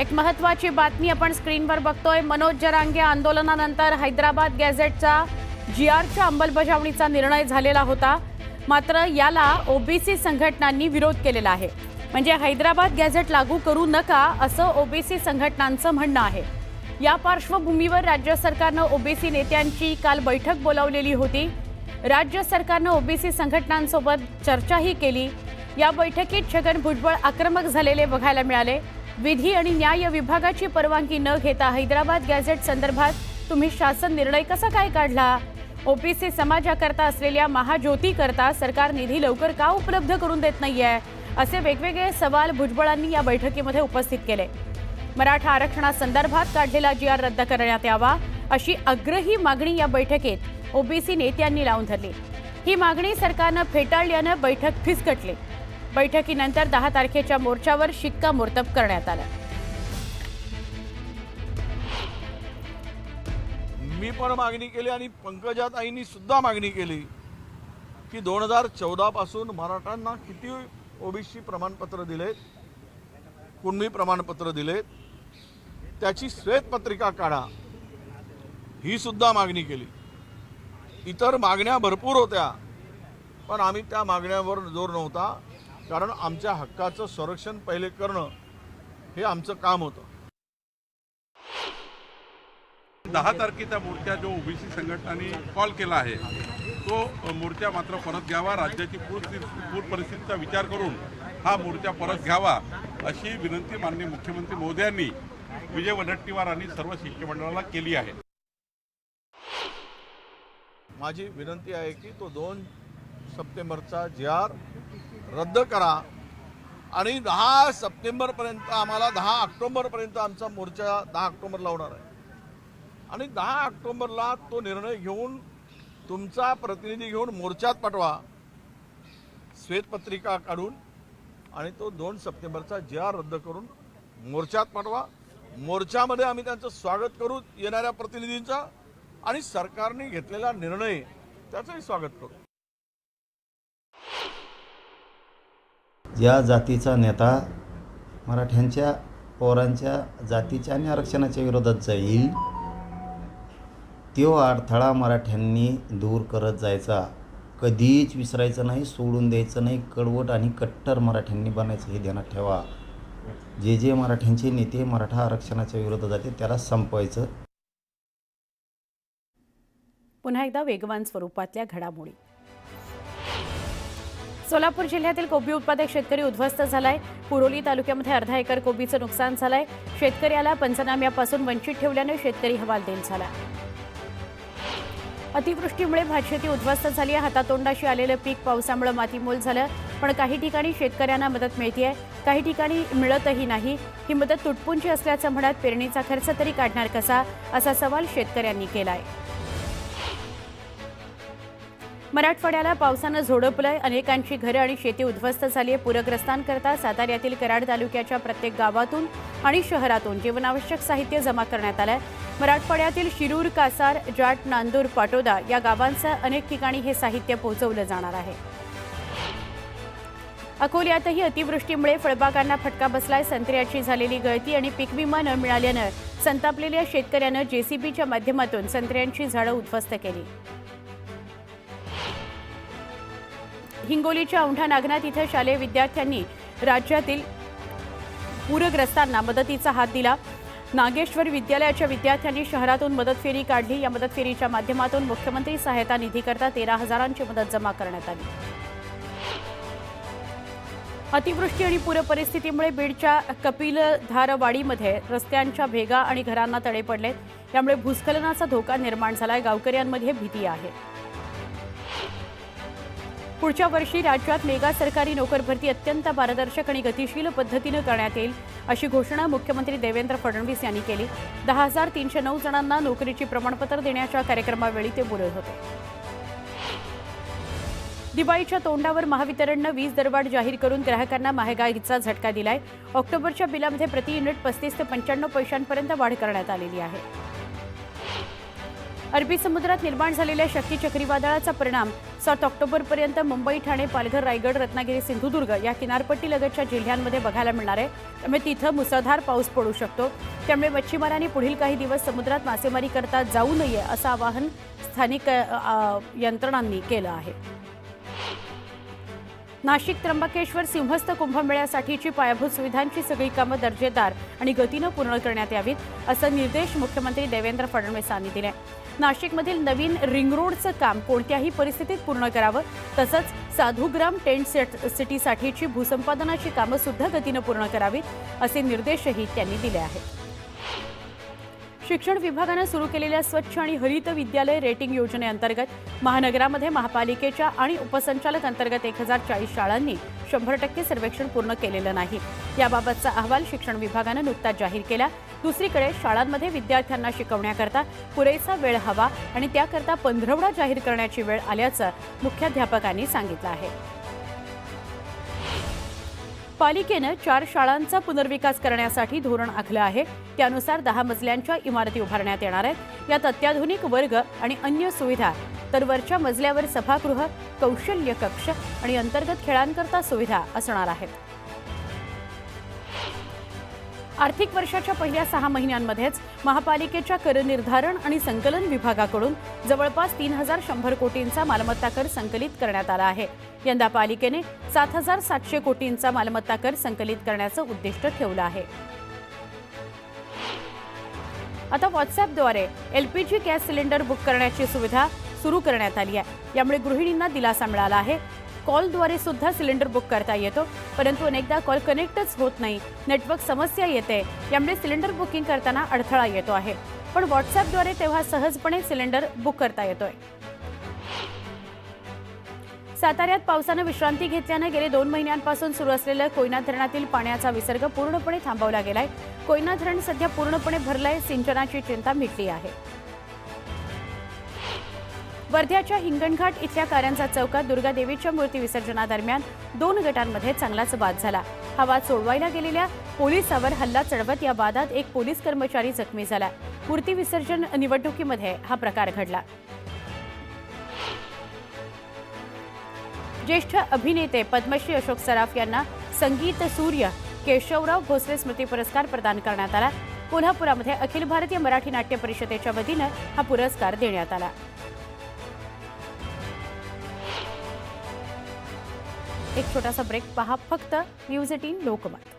एक महत्वाची बातमी आपण स्क्रीनवर बघतोय. मनोज जरांगे आंदोलनानंतर हैदराबाद गॅझेटचा जी आरच्या अंमलबजावणीचा निर्णय झालेला होता. मात्र याला ओबीसी संघटनांनी विरोध केलेला आहे. म्हणजे हैदराबाद गॅझेट लागू करू नका असं ओबीसी संघटनांचं म्हणणं आहे. या पार्श्वभूमीवर राज्य सरकारनं ओबीसी नेत्यांची काल बैठक बोलावलेली होती. राज्य सरकारनं ओबीसी संघटनांसोबत चर्चाही केली. या बैठकीत छगन भुजबळ आक्रमक झालेले बघायला मिळाले. विधी आणि न्याय विभागाची परवानगी न घेता हैदराबाद गॅझेट संदर्भात तुम्ही शासन निर्णय कसा काय काढला? ओबीसी समाजाकरता असलेल्या महाज्योतीकरता सरकार निधी लवकर का उपलब्ध करून देत नाहीये? असे वेगवेगळे सवाल भुजबळांनी या बैठकीमध्ये उपस्थित केले. मराठा आरक्षणासंदर्भात काढलेला जी आर रद्द करण्यात यावा अशी अग्रही मागणी या बैठकीत ओबीसी नेत्यांनी लावून धरली. ही मागणी सरकारनं फेटाळल्यानं बैठक फिसकटली. बैठकीनंतर दहा तारखेच्या मोर्चावर शिक्कामोर्तब करण्यात आलं. मी पण मागणी केली आणि पंकजाताईंनी सुद्धा मागणी केली की दोन हजार चौदा पासून मराठ्यांना किती ओबीसी प्रमाणपत्र दिलेत कुणबी प्रमाणपत्र दिलेत त्याची श्वेतपत्रिका काढा ही सुद्धा मागणी केली. इतर मागण्या भरपूर होत्या पण आम्ही त्या मागण्यावर जोर नव्हता. कारण आमच्या हक्काचं संरक्षण पहिले करणं हे आमचं काम होतं. दहा तारखेचा मोर्चा जो ओबीसी संघटनांनी कॉल केला आहे तो मोर्चा मात्र परत घ्यावा राज्याची पूर पूर परिस्थितीचा विचार करून हा मोर्चा परत घ्यावा अशी विनंती माननीय मुख्यमंत्री मोदयांनी विजय वडट्टीवार आणि सर्व शिष्टमंडळाला केली आहे. माझी विनंती आहे की तो दोन सप्टेंबरचा जी आर रद्द करा. आणि दहा सप्टेंबरपर्यंत आम्हाला दहा ऑक्टोबरपर्यंत आमचा मोर्चा दहा ऑक्टोंबरला होणार आहे. आणि दहा ऑक्टोबरला तो निर्णय घेऊन तुमचा प्रतिनिधी घेऊन मोर्चात पाठवा. श्वेतपत्रिका काढून आणि तो दोन सप्टेंबरचा जे आर रद्द करून मोर्चात पाठवा. मोर्चामध्ये आम्ही त्यांचं स्वागत करू येणाऱ्या प्रतिनिधींचा आणि सरकारने घेतलेला निर्णय त्याचंही स्वागत करू. ज्या जातीचा नेता मराठ्यांच्या पोरांच्या जातीच्या आणि आरक्षणाच्या विरोधात जाईल तो अडथळा मराठ्यांनी दूर करत जायचा. कधीच विसरायचं नाही सोडून द्यायचं नाही कडवट आणि कट्टर मराठ्यांनी बनायचं हे ध्यानात ठेवा. जे जे मराठ्यांचे नेते मराठा आरक्षणाच्या विरोधात जाते त्याला संपवायचं. पुन्हा एकदा वेगवान स्वरूपातल्या घडामोडी. सोलापूर जिल्ह्यातील कोबी उत्पादक शेतकरी उद्ध्वस्त झालाय. पुरोली तालुक्यामध्ये अर्धा एकर कोबीचं नुकसान झालंय. शेतकऱ्याला पंचनाम्यापासून वंचित ठेवल्याने शेतकरी हवालदिल झाला. अतिवृष्टीमुळे भातशेती उद्ध्वस्त झाली आहे. हातातोंडाशी आलेलं पीक पावसामुळे मातीमोल झालं. पण काही ठिकाणी शेतकऱ्यांना मदत मिळते काही ठिकाणी मिळतही नाही. ही मदत तुटपुंची असल्याचं म्हणत पेरणीचा खर्च तरी काढणार कसा? असा सवाल शेतकऱ्यांनी केला आहे मराठवाड्याला पावसानं झोडपलंय. अनेकांची घरं आणि शेती उद्ध्वस्त झाली आहे पूरग्रस्तांकरता साताऱ्यातील कराड तालुक्याच्या प्रत्येक गावातून आणि शहरातून जीवनावश्यक साहित्य जमा करण्यात आलंय. मराठवाड्यातील शिरूर कासार जाट नांदूर पाटोदा या गावांचं अनेक ठिकाणी हे साहित्य पोहोचवलं जाणार आहे. अकोल्यातही अतिवृष्टीमुळे फळबागांना फटका बसलाय. संत्र्याची झालेली गळती आणि पीक विमा न मिळाल्यानं संतापलेल्या शेतकऱ्यानं जेसीबीच्या माध्यमातून संत्र्यांची झाडं उद्ध्वस्त केली. हिंगोलीच्या औंढा नागनाथ इथं शालेय विद्यार्थ्यांनी राज्यातील पूरग्रस्तांना मदतीचा हात दिला. नागेश्वर विद्यालयाच्या विद्यार्थ्यांनी शहरातून मदत फेरी काढली. या मदत फेरीच्या माध्यमातून मुख्यमंत्री सहायता निधीकरता तेरा हजारांची मदत जमा करण्यात आली. अतिवृष्टी आणि पूरपरिस्थितीमुळे बीडच्या कपिलधारवाडीमध्ये रस्त्यांच्या भेगा आणि घरांना तडे पडलेत. त्यामुळे भूस्खलनाचा धोका निर्माण झालाय. गावकऱ्यांमध्ये भीती आहे. पुढच्या वर्षी राज्यात मेगा सरकारी नोकर भरती अत्यंत पारदर्शक आणि गतिशील पद्धतीनं करण्यात येईल अशी घोषणा मुख्यमंत्री देवेंद्र फडणवीस यांनी केली. दहा हजार तीनशे नऊ जणांना नोकरीची प्रमाणपत्र देण्याच्या कार्यक्रमावेळी ते बोलत होते. दिवाळीच्या तोंडावर महावितरणनं वीज दरवाढ जाहीर करून ग्राहकांना महागाईचा झटका दिलाय. ऑक्टोबरच्या बिलामध्ये प्रति युनिट पस्तीस ते पंच्याण्णव पैशांपर्यंत वाढ करण्यात आलेली आहे. अरबी समुद्रात निर्माण झालेल्या शक्ती चक्रीवादळाचा परिणाम सात ऑक्टोबरपर्यंत मुंबई ठाणे पालघर रायगड रत्नागिरी सिंधुदुर्ग या किनारपट्टीलगतच्या जिल्ह्यांमध्ये बघायला मिळणार आहे. त्यामुळे तिथं मुसळधार पाऊस पडू शकतो. त्यामुळे मच्छीमारांनी पुढील काही दिवस समुद्रात मासेमारी करता जाऊ नये असं आवाहन स्थानिक यंत्रणांनी केलं आहे. नाशिक त्र्यंबकेश्वर सिंहस्थ कुंभमेळ्यासाठीची पायाभूत सुविधांची सगळी कामं दर्जेदार आणि गतीनं पूर्ण करण्यात यावीत असं निर्देश मुख्यमंत्री देवेंद्र फडणवीसांनी दिले. नाशिकमधील नवीन रिंग रोडचं काम कोणत्याही परिस्थितीत पूर्ण करावं तसंच साधूग्राम टेंट सेट सिटीसाठीची भूसंपादनाची कामं सुद्धा गतीनं पूर्ण करावीत असे निर्देशही त्यांनी दिले आहेत. शिक्षण विभागानं सुरू केलेल्या स्वच्छ आणि हरित विद्यालय रेटिंग योजनेअंतर्गत महानगरामध्ये महापालिकेच्या आणि उपसंचालक अंतर्गत एक हजार चाळीस शाळांनी शंभर टक्के सर्वेक्षण पूर्ण केलेलं नाही. याबाबतचा अहवाल शिक्षण विभागानं नुकताच जाहीर केला. दुसरीकडे शाळांमध्ये विद्यार्थ्यांना शिकवण्याकरता पुरेसा वेळ हवा आणि त्याकरता पंधरवडा जाहीर करण्याची वेळ आल्याचं मुख्याध्यापकांनी सांगितलं आहे. पालिकेनं चार शाळांचा पुनर्विकास करण्यासाठी धोरण आखलं आहे. त्यानुसार दहा मजल्यांच्या इमारती उभारण्यात येणार आहेत. यात अत्याधुनिक वर्ग आणि अन्य सुविधा तर वरच्या मजल्यावर सभागृह कौशल्य कक्ष आणि अंतर्गत खेळांकरता सुविधा असणार आहेत. आर्थिक वर्षाच्या पहिल्या सहा महिन्यांमध्येच महापालिकेच्या कर निर्धारण आणि संकलन विभागाकडून जवळपास तीन हजार शंभर कोटींचा मालमत्ता कर संकलित करण्यात आला आहे. यंदा पालिकेने सात हजार सातशे कोटींचा मालमत्ता कर संकलित करण्याचं उद्दिष्ट ठेवलं आहे. आता व्हॉट्सअपद्वारे एलपीजी गॅस सिलेंडर बुक करण्याची सुविधा सुरू करण्यात आली आहे. यामुळे गृहिणींना दिलासा मिळाला आहे. कॉलद्वारे सुद्धा सिलेंडर बुक करता येतो. परंतु अनेकदा कॉल कनेक्टच होत नाही. नेटवर्क समस्या येते. यामुळे सिलेंडर बुकिंग करताना अडथळा येतो आहे. पण व्हॉट्सअपद्वारे तेव्हा सहजपणे सिलेंडर बुक करता येतोय. साताऱ्यात पावसानं विश्रांती घेतल्यानं गेले दोन महिन्यांपासून सुरू असलेलं कोयना धरणातील पाण्याचा विसर्ग पूर्णपणे थांबवला गेलाय. कोयना धरण सध्या पूर्णपणे भरलंय. सिंचनाची चिंता मिटली आहे. वर्ध्याच्या हिंगणघाट इथल्या कारंजा चौकात दुर्गादेवीच्या मूर्ती विसर्जनादरम्यान दोन गटांमध्ये चांगलाच वाद झाला. हा वाद सोडवायला गेलेल्या पोलिसावर हल्ला चढवत या वादात एक पोलीस कर्मचारी जखमी झाला. मूर्ती विसर्जन निवडणुकीमध्ये हा प्रकार घडला. ज्येष्ठ अभिनेते पद्मश्री अशोक सराफ यांना संगीत सूर्य केशवराव भोसले स्मृती पुरस्कार प्रदान करण्यात आला. कोल्हापुरामध्ये अखिल भारतीय मराठी नाट्य परिषदेच्या वतीनं हा पुरस्कार देण्यात आला. एक छोटासा ब्रेक पहा. फक्त न्यूज एटीन लोकमत.